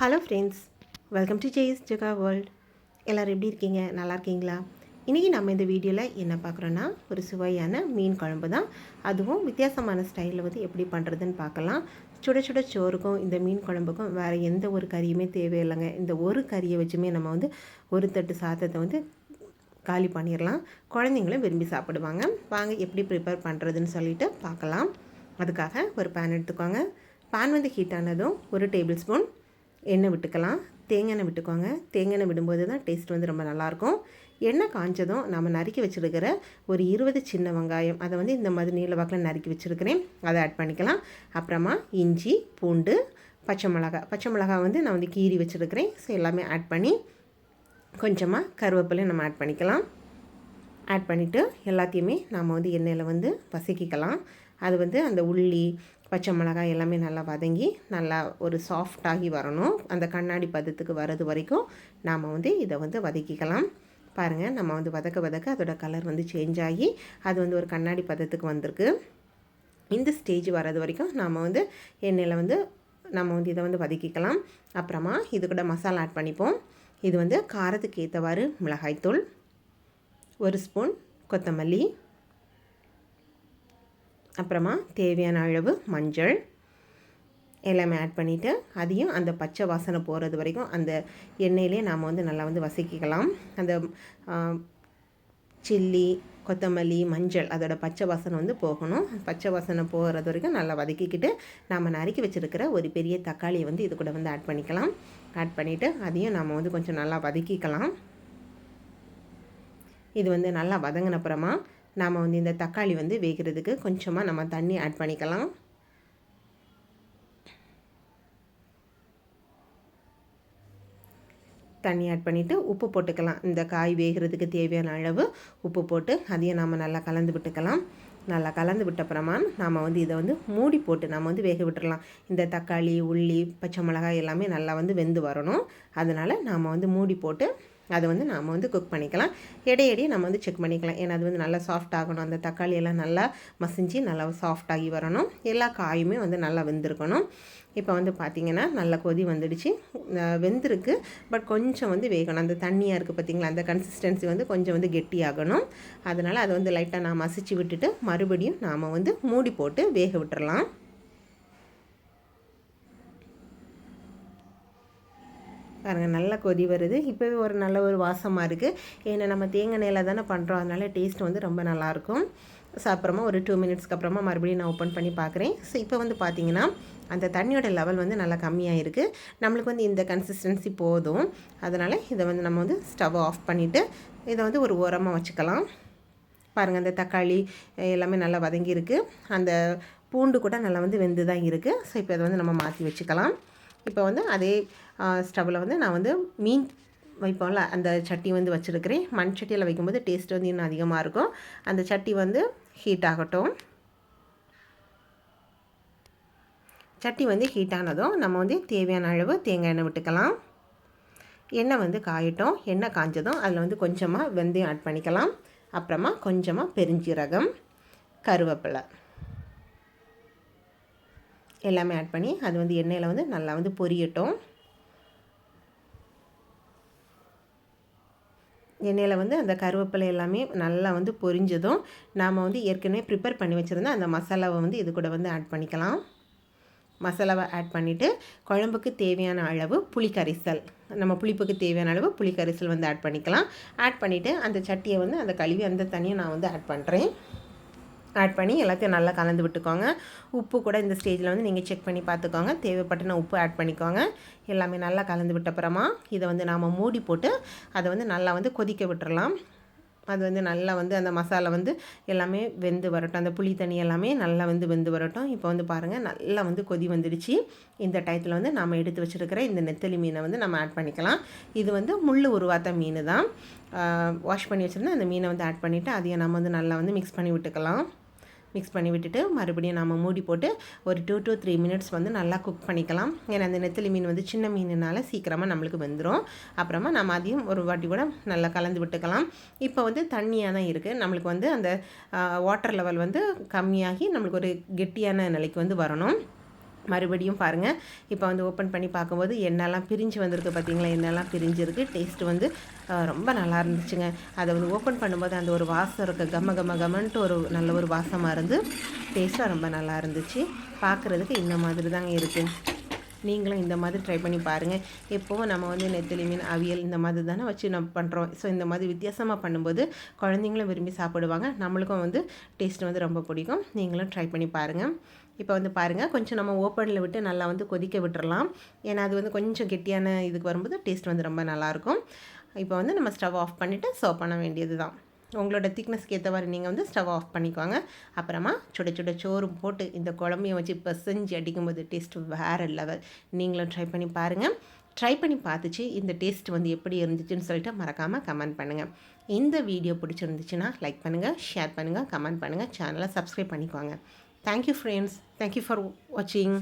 Hello friends welcome to Jais Jega world எல்லோரும் எப்படி இருக்கீங்க? நல்லா இருக்கீங்களா? இன்றைக்கி நம்ம இந்த வீடியோவில் என்ன பார்க்குறோன்னா ஒரு சுவையான மீன் குழம்பு தான். அதுவும் வித்தியாசமான ஸ்டைலில் வந்து எப்படி பண்ணுறதுன்னு பார்க்கலாம். சுட சுட சோறுக்கும் இந்த மீன் குழம்புக்கும் வேறு எந்த ஒரு கறியுமே தேவையில்லைங்க. இந்த ஒரு கறியை வச்சுமே நம்ம வந்து ஒரு தட்டு சாதத்தை வந்து காலி பண்ணிடலாம் குழந்தைங்களும் விரும்பி சாப்பிடுவாங்க. வாங்க எப்படி ப்ரிப்பேர் பண்ணுறதுன்னு சொல்லிட்டு பார்க்கலாம். அதுக்காக ஒரு பேன் எடுத்துக்கோங்க. பேன் வந்து ஹீட் ஆனதும் ஒரு டேபிள் ஸ்பூன் எண்ணெய் விட்டுக்கலாம். தேங்காய் எண்ணெய் விட்டுக்கோங்க. தேங்காய் எண்ணெய் விடும்போது தான் டேஸ்ட் வந்து ரொம்ப நல்லாயிருக்கும். எண்ணெய் காஞ்சதும் நம்ம நறுக்கி வச்சுருக்கிற ஒரு இருபது சின்ன வெங்காயம் அதை வந்து இந்த மாதிரி நீல வாக்கில் நறுக்கி வச்சுருக்கிறேன். அதை ஆட் பண்ணிக்கலாம். அப்புறமா இஞ்சி பூண்டு பச்சை மிளகா பச்சை மிளகா வந்து நான் வந்து கீறி வச்சுருக்கிறேன். ஸோ எல்லாமே ஆட் பண்ணி கொஞ்சமாக கருவேப்பிலையும் நம்ம ஆட் பண்ணிக்கலாம். ஆட் பண்ணிவிட்டு எல்லாத்தையுமே நாம் வந்து எண்ணெயில் வந்து பசக்கிக்கலாம். அது வந்து அந்த உள்ளி பச்சை மிளகாய் எல்லாமே நல்லா வதங்கி நல்லா ஒரு சாஃப்டாகி வரணும். அந்த கண்ணாடி பதத்துக்கு வர்றது வரைக்கும் நாம் வந்து இதை வந்து வதக்கிக்கலாம். பாருங்கள் நம்ம வந்து வதக்க வதக்க அதோட கலர் வந்து சேஞ்ச் ஆகி அது வந்து ஒரு கண்ணாடி பதத்துக்கு வந்திருக்கு. இந்த ஸ்டேஜ் வர்றது வரைக்கும் நாம் வந்து எண்ணெயில் வந்து நம்ம வந்து இதை வந்து வதக்கிக்கலாம். அப்புறமா இது கூட மசாலா ஆட் பண்ணிப்போம். இது வந்து காரத்துக்கு ஏற்றவாறு மிளகாய்த்தூள் ஒரு ஸ்பூன் கொத்தமல்லி அப்புறமா தேவையான அளவு மஞ்சள் எல்லாமே ஆட் பண்ணிவிட்டு அதையும் அந்த பச்சை வாசனை போகிறது வரைக்கும் அந்த எண்ணெயிலே நாம் வந்து நல்லா வந்து வசக்கிக்கலாம். அந்த சில்லி கொத்தமல்லி மஞ்சள் அதோட பச்சை வாசனை வந்து போகணும். பச்சை வாசனை போகிறது வரைக்கும் நல்லா வதக்கிக்கிட்டு நாம் நறுக்கி வச்சுருக்கிற ஒரு பெரிய தக்காளியை வந்து இது கூட வந்து ஆட் பண்ணிக்கலாம். ஆட் பண்ணிவிட்டு அதையும் நாம் வந்து கொஞ்சம் நல்லா வதக்கிக்கலாம். இது வந்து நல்லா வதங்கினப்புறமா நாம் வந்து இந்த தக்காளி வந்து வேகிறதுக்கு கொஞ்சமாக நம்ம தண்ணி ஆட் பண்ணிக்கலாம். தண்ணி ஆட் பண்ணிவிட்டு உப்பு போட்டுக்கலாம். இந்த காய் வேகிறதுக்கு தேவையான அளவு உப்பு போட்டு அதையும் நம்ம நல்லா கலந்து விட்டுக்கலாம். நல்லா கலந்து விட்டப்புறமா நாம் வந்து இதை வந்து மூடி போட்டு நம்ம வந்து வேக விட்டுடலாம் இந்த தக்காளி உள்ளி பச்சை மிளகாய் எல்லாமே நல்லா வந்து வெந்து வரணும். அதனால் நாம் வந்து மூடி போட்டு அதை வந்து நாம் வந்து குக் பண்ணிக்கலாம். இடையிடையே நம்ம வந்து செக் பண்ணிக்கலாம். ஏன்னா அது வந்து நல்லா சாஃப்ட் ஆகணும். அந்த தக்காளி எல்லாம் நல்லா மசிஞ்சு நல்லா சாஃப்டாகி வரணும். எல்லா காயுமே வந்து நல்லா வெந்திருக்கணும். இப்போ வந்து பார்த்திங்கன்னா நல்லா கொதி வந்துடுச்சு. வெந்திருக்கு. பட் கொஞ்சம் வந்து வேகணும். அந்த தண்ணியாக இருக்குது பார்த்திங்களா அந்த கன்சிஸ்டன்சி வந்து கொஞ்சம் வந்து கெட்டியாகணும். அதனால் அதை வந்து லைட்டாக நான் மசிச்சு விட்டுட்டு மறுபடியும் நாம் வந்து மூடி போட்டு வேக விட்டுறலாம். பாருங்கள் நல்லா கொதி வருது. இப்போவே ஒரு நல்ல ஒரு வாசமாக இருக்குது ஏன்னா நம்ம தேங்காய் நெல்லை தானே பண்ணுறோம் அதனால் டேஸ்ட் வந்து ரொம்ப நல்லாயிருக்கும். ஸோ அப்புறமா ஒரு டூ மினிட்ஸ்க்கு அப்புறமா மறுபடியும் நான் ஓப்பன் பண்ணி பார்க்குறேன் ஸோ இப்போ வந்து பார்த்தீங்கன்னா அந்த தண்ணியோட லெவல் வந்து நல்லா கம்மியாக இருக்குது நம்மளுக்கு வந்து இந்த கன்சிஸ்டன்சி போதும். அதனால் இதை வந்து நம்ம வந்து ஸ்டவ் ஆஃப் பண்ணிவிட்டு இதை வந்து ஒரு ஓரமாக வச்சுக்கலாம். பாருங்கள் அந்த தக்காளி எல்லாமே நல்லா வதங்கியிருக்கு. அந்த பூண்டு கூட நல்லா வந்து வெந்து தான் இருக்குது ஸோ இப்போ இதை வந்து நம்ம மாற்றி வச்சுக்கலாம். இப்போ வந்து அதே ஸ்டவ்வில் வந்து நான் வந்து மீன் வைப்போம்ல அந்த சட்டி வந்து வச்சுருக்கிறேன். மண் சட்டியில் வைக்கும்போது டேஸ்ட் வந்து இன்னும் அதிகமாக இருக்கும். அந்த சட்டி வந்து ஹீட் ஆகட்டும். சட்டி வந்து ஹீட் ஆனதும் நம்ம வந்து தேவையான அளவு தேங்காய் எண்ணெய் விட்டுக்கலாம். எண்ணெய் வந்து காயட்டும். எண்ணெய் காய்ஞ்சதும் அதில் வந்து கொஞ்சமாக வெந்தயம் ஆட் பண்ணிக்கலாம். அப்புறமா கொஞ்சமாக பெருஞ்சீரகம் கருவேப்பிலை. எல்லாமே ஆட் பண்ணி அது வந்து எண்ணெயில் வந்து நல்லா வந்து பொரியட்டும். எண்ணெயில் வந்து அந்த கருவேப்பிலை எல்லாமே நல்லா வந்து பொரிஞ்சதும் நாம் வந்து ஏற்கனவே ப்ரிப்பேர் பண்ணி வச்சுருந்தோம் அந்த மசாலாவை வந்து இது கூட வந்து ஆட் பண்ணிக்கலாம். மசாலாவை ஆட் பண்ணிவிட்டு குழம்புக்கு தேவையான அளவு புளிக்கரிசல். நம்ம புளிப்புக்கு தேவையான அளவு புளிக்கரிசல் வந்து ஆட் பண்ணிக்கலாம். ஆட் பண்ணிவிட்டு அந்த சட்டியை வந்து அந்த கழுவி அந்த தனியாக நான் வந்து ஆட் பண்ணுறேன் ஆட் பண்ணி எல்லாத்தையும் நல்லா கலந்து விட்டுக்கோங்க. உப்பு கூட இந்த ஸ்டேஜில் வந்து நீங்கள் செக் பண்ணி பார்த்துக்கோங்க. தேவைப்பட்டன உப்பு ஆட் பண்ணிக்கோங்க. எல்லாமே நல்லா கலந்து விட்டப்புறமா இதை வந்து நாம் மூடி போட்டு அதை வந்து நல்லா வந்து கொதிக்க விட்டுறலாம். அது வந்து நல்லா வந்து அந்த மசாலா வந்து எல்லாமே வெந்து வரட்டும். அந்த புளி தண்ணி எல்லாமே நல்லா வந்து வெந்து வரட்டும். இப்போ வந்து பாருங்கள் நல்லா வந்து கொதி வந்துடுச்சு. இந்த டயத்தில் வந்து நம்ம எடுத்து வச்சுருக்கிற இந்த நெத்தலி மீனை வந்து நம்ம ஆட் பண்ணிக்கலாம். இது வந்து முள் உருவாத்த மீன் தான் வாஷ் பண்ணி வச்சுருந்தா அந்த மீனை வந்து ஆட் பண்ணிவிட்டு அதையும் நம்ம வந்து நல்லா வந்து மிக்ஸ் பண்ணி விட்டுக்கலாம். மிக்ஸ் பண்ணி விட்டுட்டு மறுபடியும் நம்ம மூடி போட்டு ஒரு டூ டு த்ரீ மினிட்ஸ் வந்து நல்லா குக் பண்ணிக்கலாம். ஏன்னா அந்த நெத்திலி மீன் வந்து சின்ன மீனுனால சீக்கிரமாக நம்மளுக்கு வெந்துடும் அப்புறமா நம்ம அதையும் ஒரு வாட்டி கூட நல்லா கலந்து விட்டுக்கலாம். இப்போ வந்து தண்ணியாக தான் இருக்குது நம்மளுக்கு வந்து அந்த வாட்டர் லெவல் வந்து கம்மியாகி நம்மளுக்கு ஒரு கெட்டியான நிலைக்கு வந்து வரணும். மறுபடியும் பாருங்கள் இப்போ வந்து ஓப்பன் பண்ணி பார்க்கும்போது என்னெல்லாம் பிரிஞ்சு வந்திருக்கு பார்த்தீங்களா என்னெல்லாம் பிரிஞ்சிருக்கு? டேஸ்ட் வந்து ரொம்ப நல்லா இருந்துச்சுங்க. அதை வந்து ஓப்பன் பண்ணும்போது அந்த ஒரு வாசம் இருக்க. கம கம கமன்ட்டு ஒரு நல்ல ஒரு வாசமாக இருந்து டேஸ்ட்டாக ரொம்ப நல்லா இருந்துச்சு. பார்க்குறதுக்கு இந்த மாதிரி தாங்க இருக்குது நீங்களும் இந்த மாதிரி ட்ரை பண்ணி பாருங்கள் எப்போவும் நம்ம வந்து நெத்திலி மீன் அவியல் இந்த மாதிரி தானே வச்சு நம்ம பண்ணுறோம் ஸோ இந்த மாதிரி வித்தியாசமாக பண்ணும்போது குழந்தைங்களும் விரும்பி சாப்பிடுவாங்க. நம்மளுக்கும் வந்து டேஸ்ட் வந்து ரொம்ப பிடிக்கும். நீங்களும் ட்ரை பண்ணி பாருங்கள் இப்போ வந்து பாருங்கள் கொஞ்சம் நம்ம ஓப்பனில் விட்டு நல்லா வந்து கொதிக்க விட்டுறலாம். ஏன்னா அது வந்து கொஞ்சம் கெட்டியான இதுக்கு வரும்போது டேஸ்ட் வந்து ரொம்ப நல்லாயிருக்கும் இப்போ வந்து நம்ம ஸ்டவ் ஆஃப் பண்ணிவிட்டு சர்வ் பண்ண வேண்டியது தான் உங்களோட திக்னஸ்க்கு ஏற்ற மாதிரி நீங்கள் வந்து ஸ்டவ் ஆஃப் பண்ணிக்குவாங்க அப்புறமா சுட சுட சோறு போட்டு இந்த குழம்பையும் வச்சு பிசைஞ்சு அடிக்கும்போது டேஸ்ட் வேறு லெவல் நீங்களும் ட்ரை பண்ணி பாருங்கள் ட்ரை பண்ணி பார்த்துச்சு இந்த டேஸ்ட் வந்து எப்படி இருந்துச்சுன்னு சொல்லிட்டு மறக்காமல் கமெண்ட் பண்ணுங்கள் இந்த வீடியோ பிடிச்சிருந்துச்சுன்னா லைக் பண்ணுங்கள் ஷேர் பண்ணுங்கள் கமெண்ட் பண்ணுங்கள் சேனலை சப்ஸ்கிரைப் பண்ணிக்குவாங்க தேங்க்யூ ஃப்ரெண்ட்ஸ் தேங்க்யூ ஃபார் வாட்சிங்